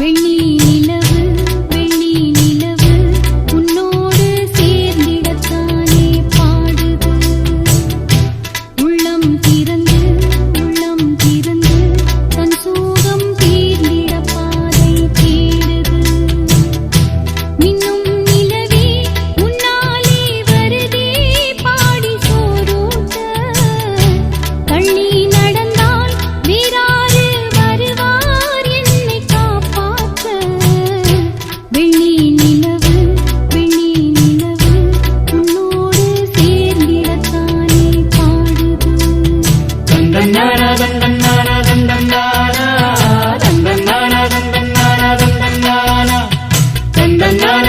vanilla தந்தன்னான